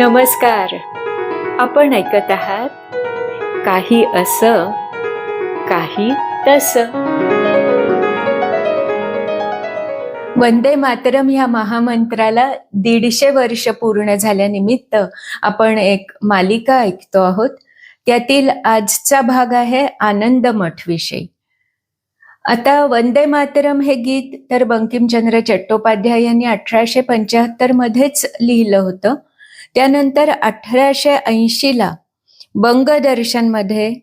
नमस्कार. आपण ऐकत आहात काही असं काही तस. वंदे मातरम ह्या महामंत्राला दीडशे वर्ष पूर्ण झाल्यानिमित्त आपण एक मालिका ऐकतो आहोत. त्यातील आजचा भाग आहे आनंद मठ विषयी. आता वंदे मातरम हे गीत तर बंकिमचंद्र चट्टोपाध्याय यांनी अठराशे पंच्याहत्तर मध्येच लिहिलं होतं. त्यानंतर अठराशे ऐंशीला बंगदर्शनमध्ये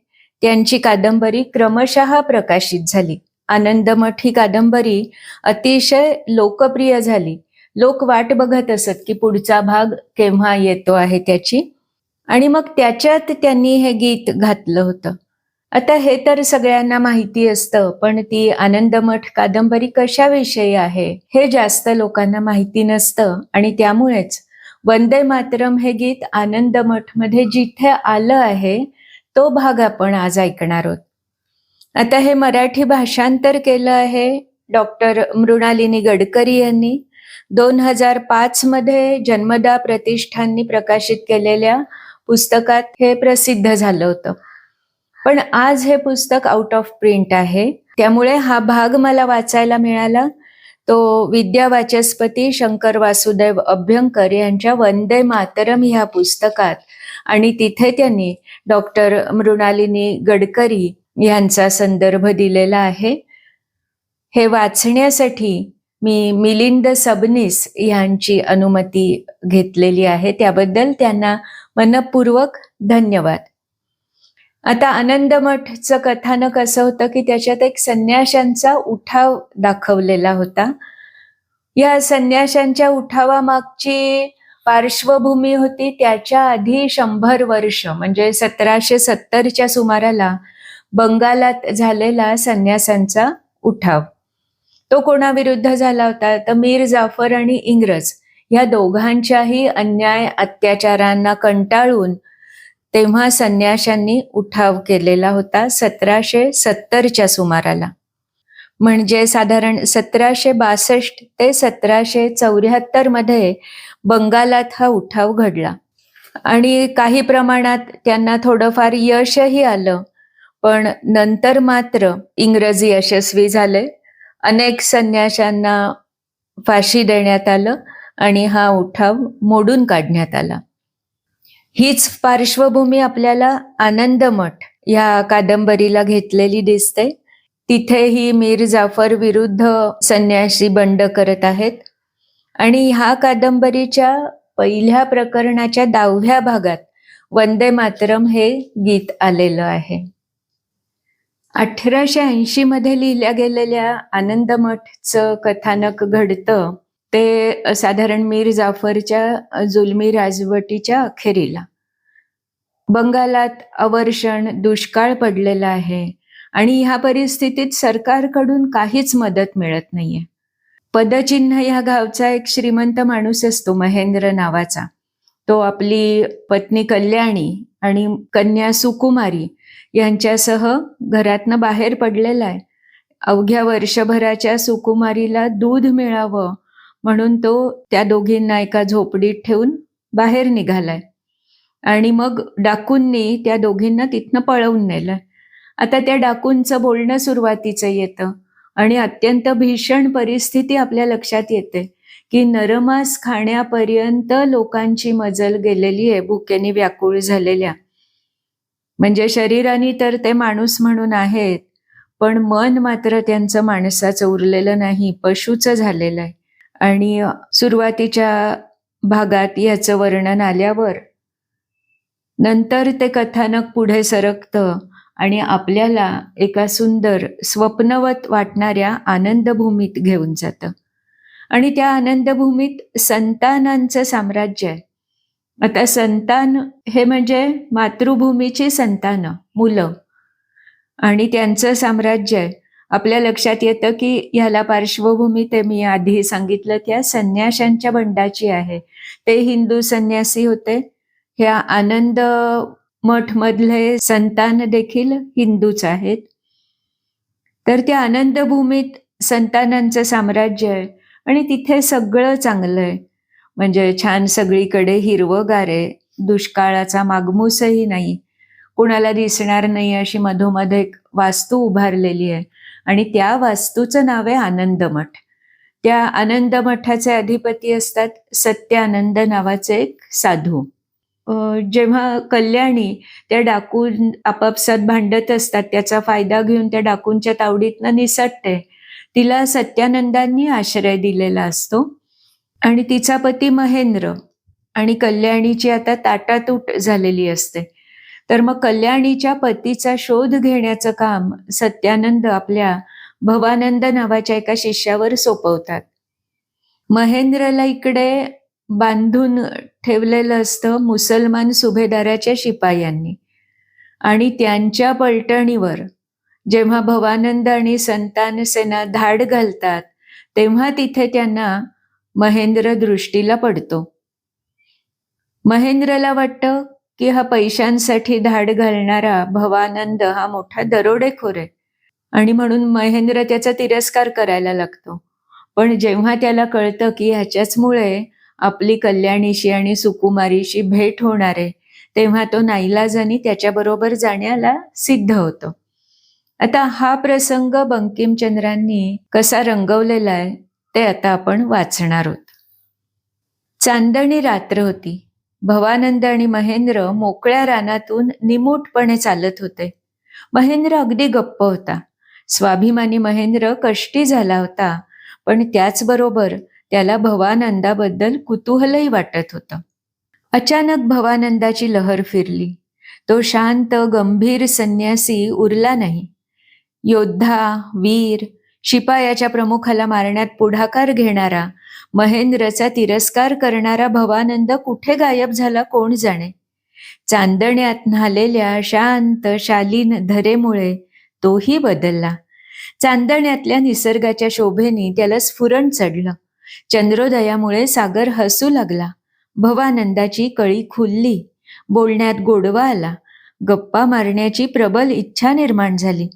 त्यांची कादंबरी क्रमशः प्रकाशित झाली. आनंदमठ ही कादंबरी अतिशय लोकप्रिय झाली. लोक वाट बघत असत की पुढचा भाग केव्हा येतो आहे त्याची. आणि मग त्याच्यात त्यांनी हे गीत घातलं होतं. आता हे तर सगळ्यांना माहिती असतं पण ती आनंदमठ कादंबरी कशाविषयी आहे हे जास्त लोकांना माहिती नसतं आणि त्यामुळेच वंदे मातरम हे गीत आनंदमठमध्ये जिथे आलं आहे तो भाग आपण आज ऐकणार आहोत. आता हे मराठी भाषांतर केलं आहे डॉक्टर मृणालिनी गडकरी यांनी. दोन हजार पाच मध्ये जन्मदा प्रतिष्ठाननी प्रकाशित केलेल्या पुस्तकात हे प्रसिद्ध झालं होतं. पण आज हे पुस्तक आउट ऑफ प्रिंट आहे. त्यामुळे हा भाग मला वाचायला मिळाला. तो विद्या वाचस्पती शंकर वासुदेव अभ्यंकर यांच्या वंदे मातरम ह्या पुस्तकात. आणि तिथे त्यांनी डॉक्टर मृणालिनी गडकरी यांचा संदर्भ दिलेला आहे. हे वाचण्यासाठी मी मिलिंद सबनीस यांची अनुमती घेतलेली आहे. त्याबद्दल त्यांना मनपूर्वक धन्यवाद. आता आनंदमठचं कथानक असं होतं की त्याच्यात एक संन्याशांचा उठाव दाखवलेला होता. या संन्याशांच्या उठावामागची पार्श्वभूमी होती त्याच्या आधी शंभर वर्ष म्हणजे सतराशे सत्तरच्या सुमाराला बंगालात झालेला संन्यासांचा उठाव. तो कोणाविरुद्ध झाला होता? तर मीर जाफर आणि इंग्रज. या दोघांच्याही अन्याय अत्याचारांना कंटाळून तेव्हा संन्याशांनी उठाव केलेला होता सतराशे सत्तरच्या सुमाराला. म्हणजे साधारण सतराशे बासष्ट ते सतराशे चौऱ्याहत्तरमध्ये बंगालात हा उठाव घडला. आणि काही प्रमाणात त्यांना थोडंफार यशही आलं. पण नंतर मात्र इंग्रज यशस्वी झाले. अनेक संन्याशांना फाशी देण्यात आलं आणि हा उठाव मोडून काढण्यात आला. हीच पार्श्वभूमी आपल्याला आनंदमठ या कादंबरीला घेतलेली दिसते. तिथेही मीर जाफर विरुद्ध संन्यासी बंड करत आहेत. आणि ह्या कादंबरीच्या पहिल्या प्रकरणाच्या दहाव्या भागात वंदे मातरम हे गीत आलेलं आहे. अठराशे ऐंशी मध्ये लिहिल्या गेलेल्या आनंदमठचं कथानक घडतं. ते साधारण मीर जाफरच्या जुलमी राजवटीच्या अखेरीला. बंगालात अवर्षण दुष्काळ पडलेला आहे आणि ह्या परिस्थितीत सरकारकडून काहीच मदत मिळत नाहीये. पदचिन्ह ह्या गावचा एक श्रीमंत माणूस असतो महेंद्र नावाचा. तो आपली पत्नी कल्याणी आणि कन्या सुकुमारी यांच्यासह घरातनं बाहेर पडलेला आहे. अवघ्या वर्षभराच्या सुकुमारीला दूध मिळावं म्हणून तो त्या दोघींना एका झोपडीत ठेवून बाहेर निघालाय. आणि मग डाकूंनी त्या दोघींना तिथनं पळवून नेलंय. आता त्या डाकूंचं बोलणं सुरुवातीचं येतं आणि अत्यंत भीषण परिस्थिती आपल्या लक्षात येते की नरमास खाण्यापर्यंत लोकांची मजल गेलेली आहे भुकेने व्याकुळ झालेल्या. म्हणजे शरीराने तर ते माणूस म्हणून आहेत पण मन मात्र त्यांचं माणसाचं उरलेलं नाही पशुचं झालेलं आहे. आणि सुरुवातीच्या भागात याचं वर्णन आल्यावर नंतर ते कथानक पुढे सरकतं आणि आपल्याला एका सुंदर स्वप्नवत वाटणाऱ्या आनंदभूमीत घेऊन जातं. आणि त्या आनंदभूमीत संतानांचं साम्राज्य आहे. आता संतान हे म्हणजे मातृभूमीची संतानं मुलं. आणि त्यांचं साम्राज्य आहे. आपल्या लक्षात येतं की ह्याला पार्श्वभूमी ते मी आधी सांगितलं त्या संन्याशांच्या बंडाची आहे. ते हिंदू संन्यासी होते. ह्या आनंद मठ मधले संतान देखील हिंदूच आहेत. तर त्या आनंदभूमीत संतानांचं साम्राज्य आहे आणि तिथे सगळं चांगलं आहे. म्हणजे छान सगळीकडे हिरवगार आहे. दुष्काळाचा मागमूसही नाही. कुणाला दिसणार नाही अशी मधोमध एक वास्तू उभारलेली आहे. आणि त्या वास्तूचं नाव आहे आनंदमठ त्या आनंद मठाचे अधिपती असतात सत्यानंद नावाचे एक साधू. जेव्हा कल्याणी त्या डाकून आपापसात भांडत असतात त्याचा फायदा घेऊन त्या डाकूंच्या तावडीतनं निसटते तिला सत्यानंदांनी आश्रय दिलेला असतो. आणि तिचा पती महेंद्र आणि कल्याणीची आता ताटातूट झालेली असते. तर मग कल्याणीच्या पतीचा शोध घेण्याचं काम सत्यानंद आपल्या भवानंद नावाच्या एका शिष्यावर सोपवतात. महेंद्रला इकडे बांधून ठेवलेलं असतं मुसलमान सुभेदाराच्या शिपायांनी. आणि त्यांच्या पलटणीवर जेव्हा भवानंद आणि संतान सेना धाड घालतात तेव्हा तिथे त्यांना महेंद्र दृष्टीला पडतो. महेंद्रला वाटतं की हा पैशांसाठी धाड घालणारा भवानंद हा मोठा दरोडेखोर आहे. आणि म्हणून महेंद्र त्याचा तिरस्कार करायला लागतो. पण जेव्हा त्याला कळतं की ह्याच्याचमुळे आपली कल्याणीशी आणि सुकुमारीशी भेट होणार आहे तेव्हा तो नाईलाजानी त्याच्याबरोबर जाण्याला सिद्ध होतो. आता हा प्रसंग बंकिमचंद्रांनी कसा रंगवलेला आहे ते आता आपण वाचणार आहोत. चांदणी रात्र होती. भवानंद आणि महेंद्र मोकळ्या रानातून निमूटपणे चालत होते. महेंद्र अगदी गप्प होता. स्वाभिमानी महेंद्र कष्टी झाला होता पण त्याचबरोबर त्याला भवानंदाबद्दल कुतूहलही वाटत होतं. अचानक भवानंदाची लहर फिरली. तो शांत गंभीर संन्यासी उरला नाही. योद्धा वीर शिपायाच्या प्रमुखाला मारण्यात पुढाकार घेणारा महेंद्रचा तिरस्कार करणारा भवानंद कुठे गायब झाला कोण जाणे? चांदण्यात न्हालेल्या शांत शालीन धरेमुळे तोही बदलला. चांदण्यातल्या निसर्गाच्या शोभेने त्याला स्फुरण चढलं. चंद्रोदयामुळे सागर हसू लागला. भवानंदाची कळी खुलली. बोलण्यात गोडवा आला. गप्पा मारण्याची प्रबल इच्छा निर्माण झाली.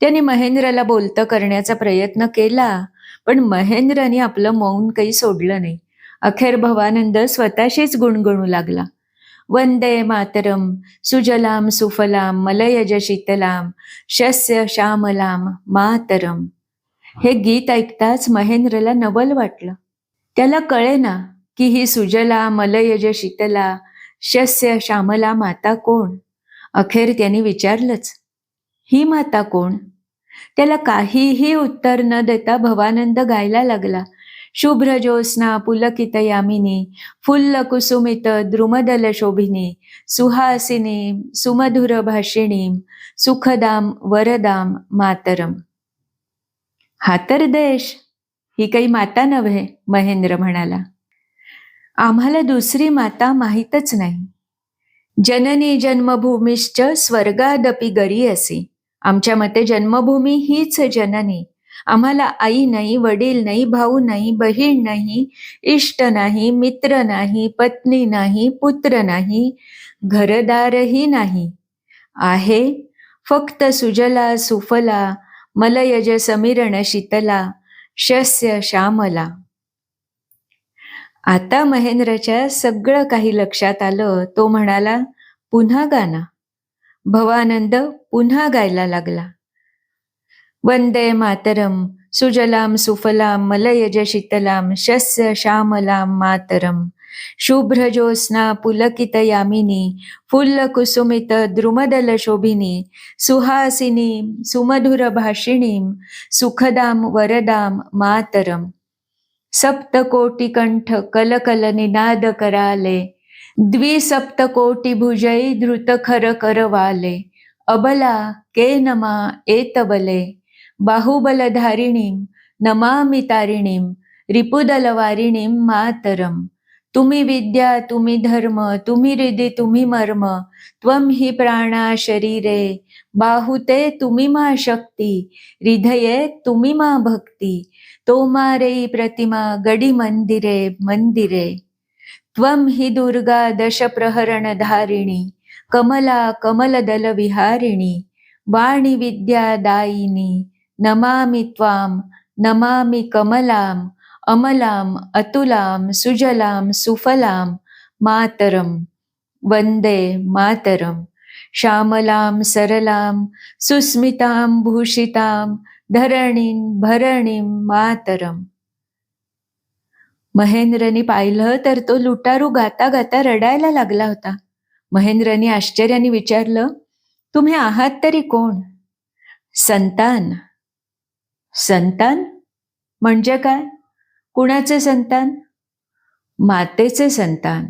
त्याने महेंद्रला बोलतं करण्याचा प्रयत्न केला. पण महेंद्रने आपलं मौन काही सोडलं नाही. अखेर भवानंद स्वतःशीच गुणगुणू लागला. वंदे मातरम सुजलाम सुफलाम मलयज शीतलाम शस्य श्यामलाम मातरम. हे गीत ऐकताच महेंद्रला नवल वाटलं. त्याला कळेना की ही सुजला मलयज शीतला शस्य श्यामला माता कोण? अखेर त्याने विचारलंच ही माता कोण? त्याला काहीही उत्तर न देता भवानंद गायला लागला. शुभ्र ज्योत्स्ना पुलकित यामिनी फुल्ल कुसुमित द्रुमदल शोभिनी सुहासिनी सुमधुर भाषिणी सुखदाम वरदाम मातरम. हा तर देश. ही काही माता नव्हे महेंद्र म्हणाला. आम्हाला दुसरी माता माहीतच नाही. जननी जन्मभूमीश्च स्वर्गादपि गरी असी. आमच्या मते जन्मभूमी हीच जननी. आम्हाला आई नाही वडील नाही भाऊ नाही बहीण नाही इष्ट नाही मित्र नाही पत्नी नाही पुत्र नाही घरदारही नाही. आहे फक्त सुजला सुफला मलयज समीरण शीतला शस्य श्यामला. आता महेंद्रच्या सगळं काही लक्षात आलं तो म्हणाला पुन्हा गाना भवानंद पुन्हा गायला लागला. वंदे मातरम सुजलाम सुफलाम मलयज शीतलाम शस्य श्यामलाम मातरम। शुभ्र ज्योत्स्ना पुलकित यामिनी फुल्ल कुसुमित द्रुमदल शोभिनी सुहासिनी सुमधुर भाषिणी सुखदाम वरदाम मातरम। सप्तकोटी द्विसप्तकोटिभुजै कलकल द्विसप्तकोटी धृत खर अबला के नमा एतबले बाहुबलधारिणीं नमामि तारिणीं रिपुदलवारिणीं मातरम। तुम्ही विद्या तुम्ही धर्म तुम्ही हृदय तुम्ही मर्म त्वं हि प्राणा शरीरे। बाहुते तुम्ही मा शक्ती। हृदये तुम्ही मा भक्ती। तोमारे प्रतिमा गडी मंदिरे मंदिरे त्वं हि दुर्गा दशप्रहरणधारिणी कमला कमलदलविहारिणी विहारिणी वाणी विद्या दायिनी नमामि त्वां नमामि कमलां अमलाम अतुलाम सुजलाम सुफलाम मातरम वंदे मातरम श्यामलां सरलां सुस्मितां भूषितां धरणीं भरणीं मातरम्। महेंद्रने पाहिलं तर तो लुटारू गाता गाता रडायला लागला होता. महेंद्रने आश्चर्याने विचारलं तुम्ही आहात तरी कोण? संतान. संतान? म्हणजे काय? कुणाचे संतान? मातेचे संतान.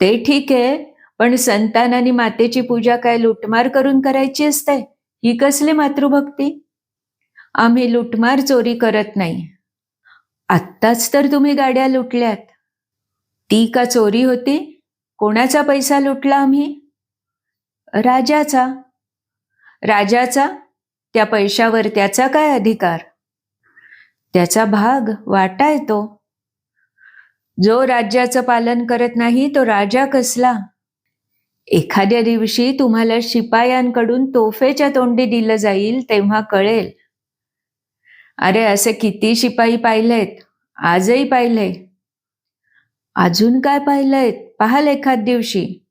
ते ठीक आहे पण संतान आणि मातेची पूजा काय लुटमार करून करायची असते? ही कसली मातृभक्ती? आम्ही लुटमार चोरी करत नाही. आत्ताच तर तुम्ही गाड्या लुटल्यात. ती का चोरी होती? कोणाचा पैसा लुटला आम्ही? राजाचा. राजाचा? त्या पैशावर त्याचा काय अधिकार? त्याचा भाग वाटा येतो जो राज्याचं पालन करत नाही तो राजा कसला? एखाद्या दिवशी तुम्हाला शिपायांकडून तोफेच्या तोंडी दिलं जाईल तेव्हा कळेल. अरे असे किती शिपाई पाहिलेत? आजही पाहिले. अजून काय पाहिलंय पाहाल एखाद दिवशी.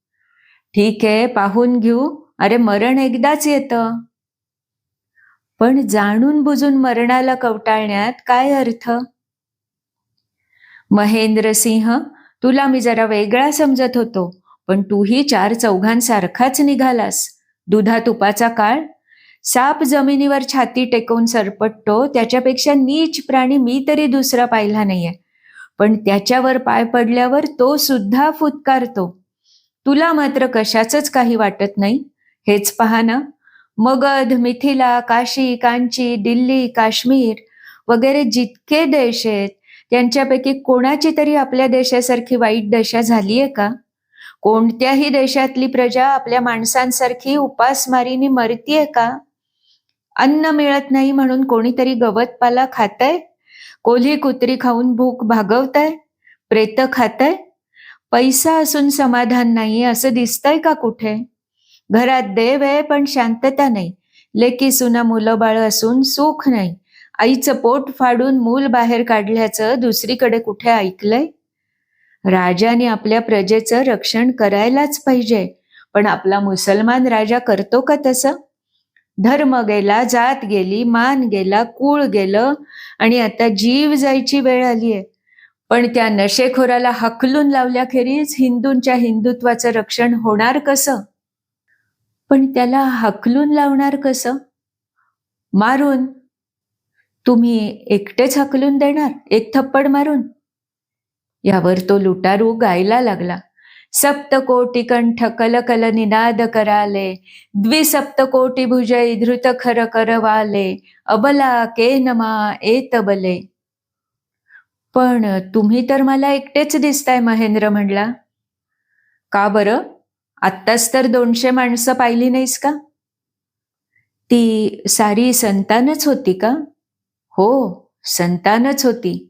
ठीक आहे पाहून घेऊ. अरे मरण एकदाच येतं. पण जाणून बुजून मरणाला कवटाळण्यात काय अर्थ? महेंद्र सिंह तुला मी जरा वेगळा समजत होतो पण तूही चार चौघांसारखाच निघालास. दुधा तुपाचा काळ? साप जमिनीवर छाती टेकवून सरपटतो त्याच्यापेक्षा नीच प्राणी मी तरी दुसरा पाहिला नाहीये. पण त्याच्यावर पाय पडल्यावर तो सुद्धा फुतकारतो. तुला मात्र कशाच काही वाटत नाही? हेच पहा ना. मगध मिथिला काशी कांची दिल्ली काश्मीर वगैरे जितके देश आहेत त्यांच्यापैकी कोणाची तरी आपल्या देशासारखी वाईट दशा झालीये का? कोणत्याही देशातली प्रजा आपल्या माणसांसारखी उपासमारीने मरतीये का? अन्न मिळत नाही म्हणून कोणीतरी गवतपाला खाताय? कोल्ही कुत्री खाऊन भूक भागवताय? प्रेत खाताय? पैसा असून समाधान नाही असं दिसतंय का कुठे? घरात देव आहे पण शांतता नाही. लेकी सुना मुलं बाळ असून सुख नाही. आईचं पोट फाडून मूल बाहेर काढल्याचं दुसरीकडे कुठे ऐकलंय? राजाने आपल्या प्रजेचं रक्षण करायलाच पाहिजे. पण आपला मुसलमान राजा करतो का तसं? धर्म गेला जात गेली मान गेला कुळ गेलं आणि आता जीव जायची वेळ आली आहे पण त्या नशेखोराला हकलून लावल्याखेरीज हिंदूंच्या हिंदुत्वाचं रक्षण होणार कसं? पण त्याला हकलून लावणार कसं? मारून. तुम्ही एकटेच हकलून देणार? एक थप्पड मारून. यावर तो लुटारू गायला लागला. सप्तकोटी कंठ कल कल निनाद कराले द्विसप्तकोटी भुजय धृत खर करवाले अबला के नमा एत बले पण तुम्ही तर मला एकटेच दिसताय महेंद्र म्हणला. का बरं? आत्ताच तर दोनशे माणसं पाहिली नाहीस का? ती सारी संतानच होती का? हो संतानच होती.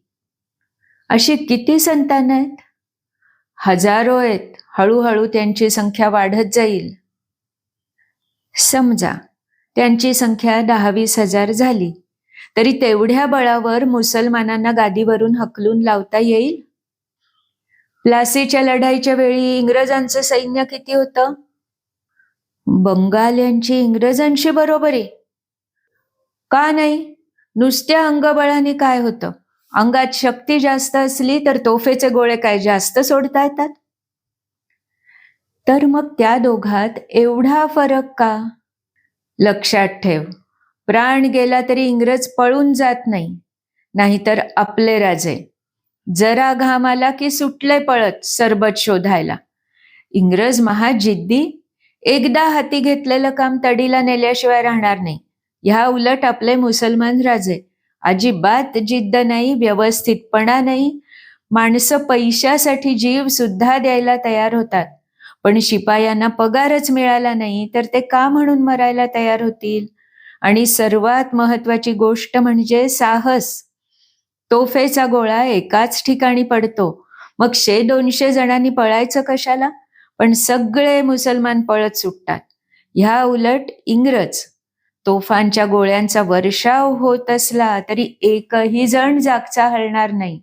अशी किती संतान आहेत? हजारो आहेत. हळूहळू त्यांची संख्या वाढत जाईल. समजा त्यांची संख्या दहावीस हजार झाली. तरी तेवढ्या बळावर मुसलमानांना गादीवरून हकलून लावता येईल? प्लासीच्या लढाईच्या वेळी इंग्रजांचं सैन्य किती होतं? बंगाल यांची इंग्रजांशी बरोबरी. का नाही? नुसत्या अंगबळाने काय होतं? अंगात शक्ती जास्त असली तर तोफेचे गोळे काय जास्त सोडता येतात? तर मग त्या दोघात एवढा फरक का? लक्षात ठेव. प्राण गेला तरी इंग्रज पळून जात नाही नाहीतर आपले राजे. जरा घाम आला की सुटले पळत सरबत शोधायला. इंग्रज महाजिद्दी एकदा हाती घेतलेलं काम तडीला नेल्याशिवाय राहणार नाही. ह्या उलट आपले मुसलमान राजे. अजिबात जिद्द नाही व्यवस्थितपणा नाही माणसं पैशासाठी जीव सुद्धा द्यायला तयार होतात. पण शिपायांना पगारच मिळाला नाही तर ते का म्हणून मरायला तयार होतील? आणि सर्वात महत्वाची गोष्ट म्हणजे साहस. तोफेचा गोळा एकाच ठिकाणी पडतो. मग शे दोनशे जणांनी पळायचं कशाला? पण सगळे मुसलमान पळत सुटतात. ह्या उलट इंग्रज. तोफांच्या गोळ्यांचा वर्षाव होत असला तरी एकही जण जागचा हलणार नाही.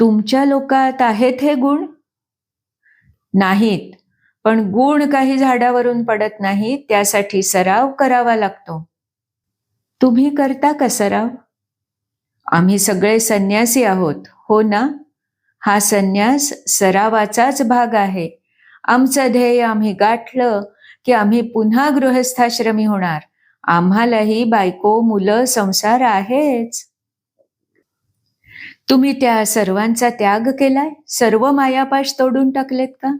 तुमच्या लोकात आहेत हे गुण? नाहीत पण गुण काही झाडावरून पडत नाही त्यासाठी सराव करावा लागतो. तुम्ही करता का सराव? आम्ही सगळे संन्यासी आहोत हो ना? हा संन्यास सरावाचाच भाग आहे. आमचं ध्येय आम्ही गाठलं की आम्ही पुन्हा गृहस्थाश्रमी होणार. आम्हालाही बायको मुलं संसार आहेच. तुम्ही त्या सर्वांचा त्याग केलाय? सर्व मायापाश तोडून टाकलेत का?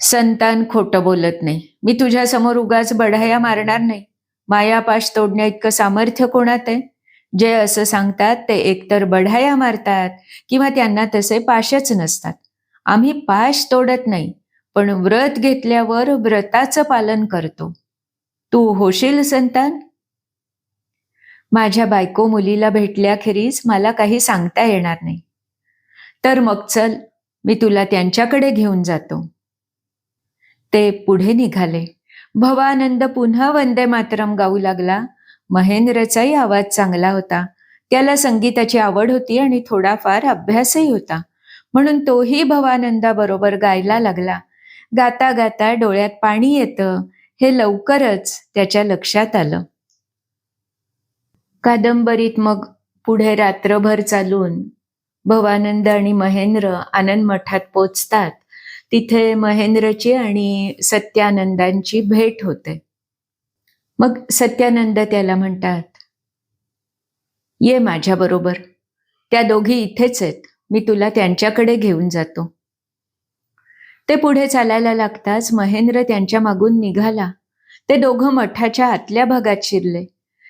संतान खोटं बोलत नाही. मी तुझ्या समोर उगाच बढाया मारणार नाही. मायापाश तोडण्या इतकं सामर्थ्य कोणात आहे? जे असं सांगतात ते एकतर बढाया मारतात किंवा त्यांना तसे पाशच नसतात. आम्ही पाश तोडत नाही. पण व्रत घेतल्यावर व्रताचं पालन करतो. तू होशील संतान? माझ्या बायको मुलीला भेटल्याखेरीज मला काही सांगता येणार नाही. तर मग चल मी तुला त्यांच्याकडे घेऊन जातो. ते पुढे निघाले. भवानंद पुन्हा वंदे मातरम गाऊ लागला. महेंद्रचाही आवाज चांगला होता. त्याला संगीताची आवड होती आणि थोडाफार अभ्यासही होता. म्हणून तोही भवानंदाबरोबर गायला लागला. गाता गाता डोळ्यात पाणी येतं. हे लवकरच त्याच्या लक्षात आलं. कादंबरीत मग पुढे रात्रभर चालून भवानंद आणि महेंद्र आनंद मठात पोचतात. तिथे महेंद्रची आणि सत्यानंदांची भेट होते. मग सत्यानंद त्याला म्हणतात ये माझ्या बरोबर त्या दोघी इथेच आहेत. मी तुला त्यांच्याकडे घेऊन जातो. ते पुढे चालायला लागताच महेंद्र त्यांच्या मागून निघाला. ते दोघं मठाच्या आतल्या भागात शिरले.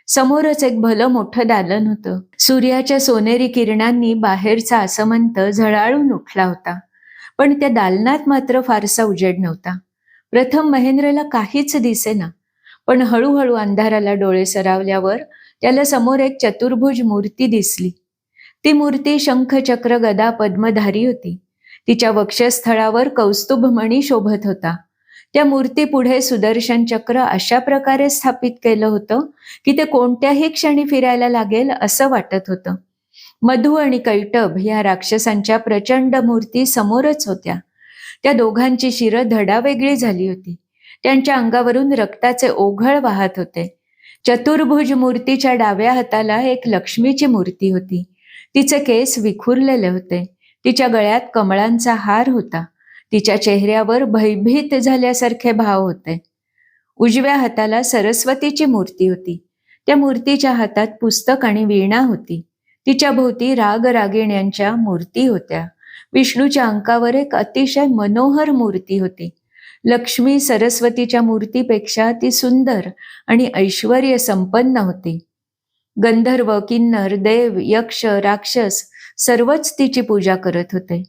समोरच एक भलं मोठं दालन होतं. सूर्याच्या सोनेरी किरणांनी बाहेरचा आसमंत झळाळून उठला होता. पण त्या दालनात मात्र फारसा उजेड नव्हता. प्रथम महेंद्रला काहीच दिसेना. पण हळूहळू अंधाराला डोळे सरावल्यावर त्याला समोर एक चतुर्भुज मूर्ती दिसली. ती मूर्ती शंख चक्र गदा पद्मधारी होती. तिच्या वक्षस्थळावर कौस्तुभमणी शोभत होता. त्या मूर्ती पुढे सुदर्शन चक्र अशा प्रकारे स्थापित केलं होतं की ते कोणत्याही क्षणी फिरायला लागेल असं वाटत होतं. मधु आणि कैटभ या राक्षसांच्या प्रचंड मूर्ती समोरच होत्या. त्या दोघांची शिरं धडा वेगळी झाली होती. त्यांच्या अंगावरून रक्ताचे ओघळ वाहत होते. चतुर्भुज मूर्तीच्या डाव्या हाताला एक लक्ष्मीची मूर्ती होती. तिचे केस विखुरलेले होते. तिच्या गळ्यात कमळांचा हार होता. तिच्या चेहऱ्यावर भयभीत झाल्यासारखे भाव होते. उजव्या हाताला सरस्वतीची मूर्ती होती. त्या मूर्तीच्या हातात पुस्तक आणि वीणा होती. तिच्या भोवती राग रागिण्यांच्या मूर्ती होत्या. विष्णूच्या अंकावर एक अतिशय मनोहर मूर्ती होती. लक्ष्मी सरस्वतीच्या मूर्तीपेक्षा ती सुंदर आणि ऐश्वर संपन्न होती. गंधर्व किन्नर देव यक्ष राक्षस सर्वच तिची पूजा करत होते.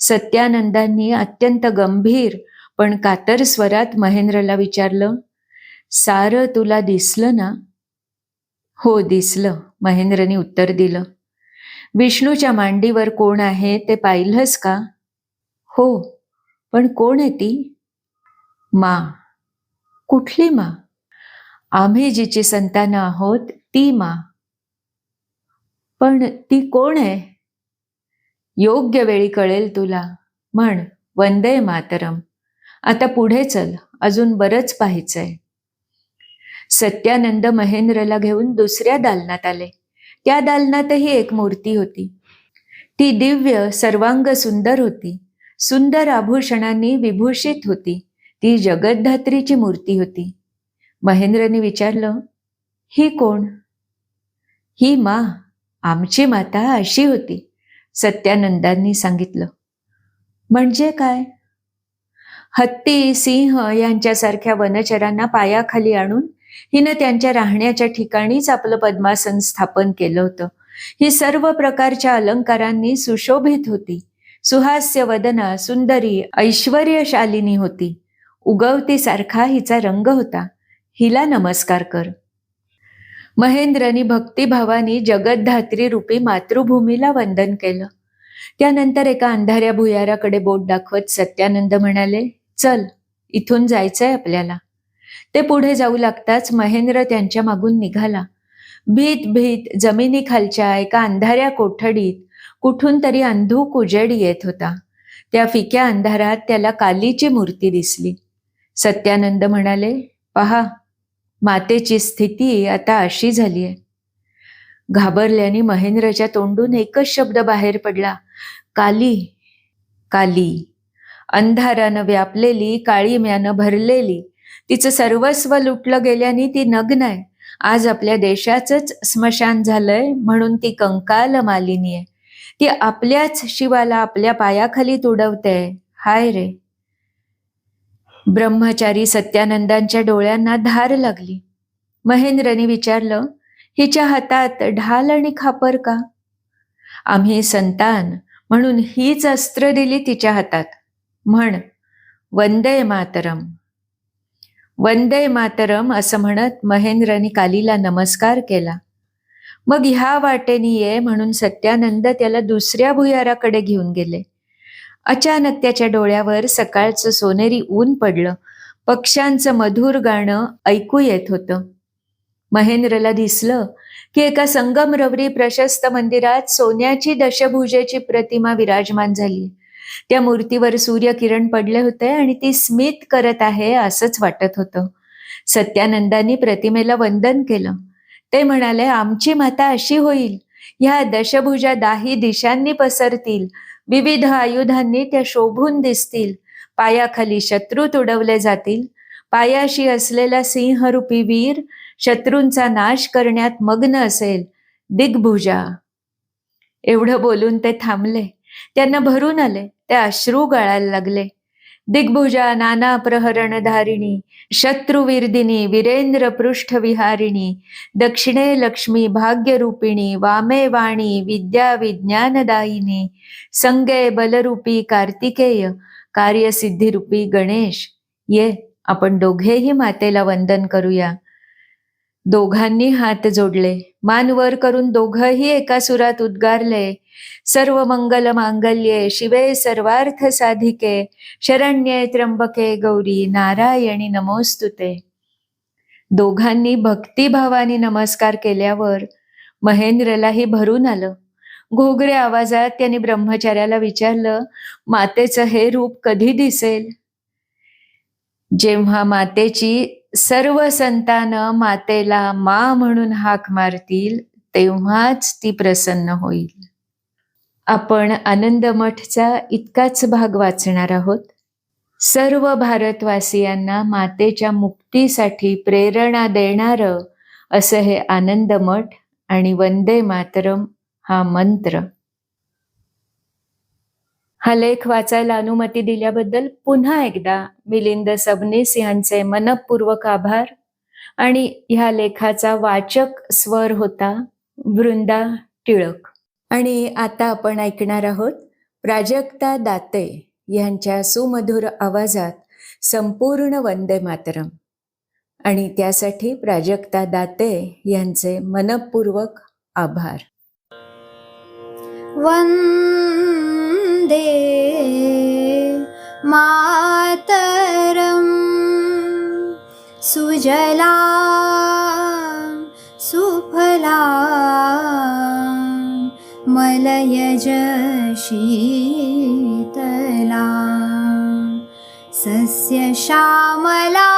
सत्यानंदांनी अत्यंत गंभीर पण कातर स्वरात महेंद्रला विचारलं सारं तुला दिसलं ना? हो दिसलं महेंद्रने उत्तर दिलं. विष्णूच्या मांडीवर कोण आहे ते पाहिलंस का? हो. पण कोण आहे ती? मा. कुठली मा? आम्ही जिची संतानं आहोत ती मा. पण ती कोण आहे? योग्य वेळी कळेल तुला. म्हण वंदे मातरम. आता पुढे चल अजून बरंच पाहायचंय. सत्यानंद महेंद्रला घेऊन दुसऱ्या दालनात आले. त्या दालनातही एक मूर्ती होती. ती दिव्य सर्वांग सुंदर होती. सुंदर आभूषणांनी विभूषित होती. ती जगद्धात्रीची मूर्ती होती. महेंद्रने विचारलं ही कोण? ही मा आमची माता अशी होती. सत्यानंदांनी सांगितलं. म्हणजे काय? हत्ती सिंह यांच्यासारख्या वनचरांना पायाखाली आणून हिनं त्यांच्या राहण्याच्या ठिकाणीच आपलं पद्मासन स्थापन केलं होतं. ही सर्व प्रकारच्या अलंकारांनी सुशोभित होती. सुहास्य वदना सुंदरी ऐश्वर्यशालिनी होती. उगवतीसारखा हिचा रंग होता. हिला नमस्कार कर. महेंद्रनी भक्तिभावानी जगद्धात्री रूपी मातृभूमीला वंदन केलं. त्यानंतर एका अंधाऱ्या भुयाराकडे बोट दाखवत सत्यानंद म्हणाले चल इथून जायचंय आपल्याला. ते पुढे जाऊ लागताच महेंद्र त्यांच्या मागून निघाला. भीत भीत जमिनीखालच्या एका अंधाऱ्या कोठडीत कुठून तरी अंधूक उजेड येत होता. त्या फिक्या अंधारात त्याला कालीची मूर्ती दिसली. सत्यानंद म्हणाले पहा मातेची स्थिती आता अशी झाली आहे. घाबरल्याने महेंद्रच्या तोंडून एकच शब्द बाहेर पडला. काली काली. अंधारानं व्यापलेली काळीम्यानं भरलेली. तिचं सर्वस्व लुटलं गेल्याने ती नग्न आहे. आज आपल्या देशाचंच स्मशान झालंय म्हणून ती कंकाल मालिनी आहे. ती आपल्याच शिवाला आपल्या पायाखाली तुडवते हाय रे. ब्रह्मचारी सत्यानंदांच्या डोळ्यांना धार लागली. महेंद्रने विचारलं हिच्या हातात ढाल आणि खापर का? आम्ही संतान म्हणून हीच अस्त्र दिली तिच्या हातात. म्हण वंदे मातरम. वंदे मातरम असं म्हणत महेंद्रने कालीला नमस्कार केला. मग ह्या वाटेने ये म्हणून सत्यानंद त्याला दुसऱ्या भुयाराकडे घेऊन गेले. अचानक त्याच्या डोळ्यावर सकाळचं सोनेरी ऊन पडलं. पक्ष्यांचं मधुर गाणं ऐकू येत होतं. महेंद्रला दिसलं की एका संगमरवरी प्रशस्त मंदिरात सोन्याची दशभुजेची प्रतिमा विराजमान झाली. त्या मूर्तीवर सूर्यकिरण पडले होते आणि ती स्मित करत आहे असंच वाटत होतं. सत्यानंदांनी प्रतिमेला वंदन केलं. ते म्हणाले आमची माता अशी होईल. ह्या दशभुजा दाही दिशांनी पसरतील. विविध आयुधांनी त्या शोभून दिसतील. पायाखाली शत्रू तुडवले जातील. पायाशी असलेला सिंहरूपी वीर शत्रूंचा नाश करण्यात मग्न असेल. दिग्भुजा. एवढं बोलून ते थांबले. त्यांना भरून आले. ते अश्रू गळायला लागले. दिग्भुजा नाना प्रहरणधारिणी शत्रुविर्दिनी वीरेंद्र पृष्ठविहारिणी दक्षिणे लक्ष्मी भाग्यरूपिणी वामे वाणी विद्या विज्ञानदायिनी संगे बलरूपी कार्तिकेय कार्यसिद्धिरूपी गणेश. ये आपण दोघेही मातेला वंदन करूया. दोघांनी हात जोडले. मान वर करून दोघंही एका सुरात उद्गारले. सर्व मंगल मांगल्ये शिवे सर्वार्थ साधिके. शरण्ये त्र्यंबके गौरी नारायणी नमोस्तुते. दोघांनी भक्तिभावाने नमस्कार केल्यावर महेंद्रलाही भरून आलं. घोगरे आवाजात त्यांनी ब्रह्मचार्याला विचारलं मातेचं हे रूप कधी दिसेल? जेव्हा मातेची सर्व संतानं मातेला मा म्हणून हाक मारतील तेव्हाच ती प्रसन्न होईल. आपण आनंद मठचा इतकाच भाग वाचणार आहोत. सर्व भारतवासियांना मातेच्या मुक्तीसाठी प्रेरणा देणारं असं हे आनंद मठ आणि वंदे मातरम हा मंत्र. हा लेख वाचायला अनुमती दिल्याबद्दल पुन्हा एकदा मिलिंद सबनीस यांचे मनपूर्वक आभार. आणि ह्या लेखाचा वाचक स्वर होता वृंदा टिळक. आणि आता आपण ऐकणार आहोत प्राजक्ता दाते यांच्या सुमधुर आवाजात संपूर्ण वंदे मातरम. आणि त्यासाठी प्राजक्ता दाते यांचे मनपूर्वक आभार. वन्दे मातरम्। सुजला सुफला मलयज शीतला सस्यश्यामला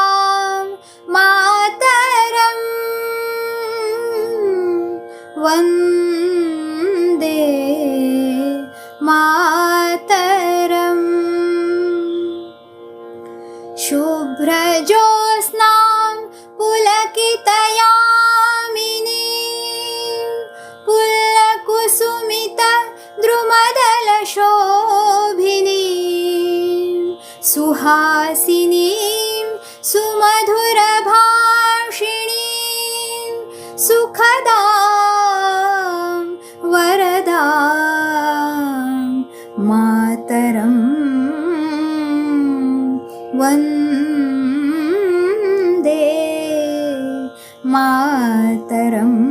सुमधुरभाषिणीं सुखदां वरदां मातरं वन्दे मातरम्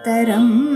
मातरम्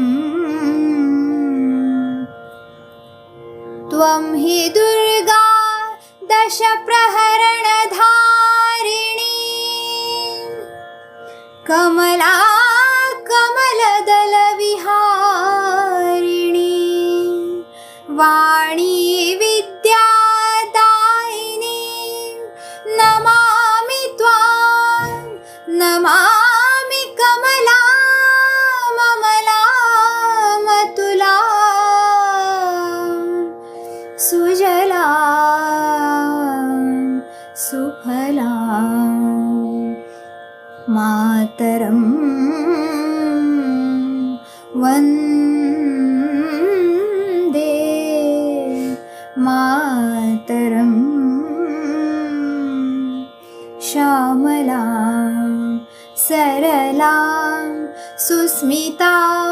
मातरं वन्दे मातरम् श्यामला सरला सुस्मिता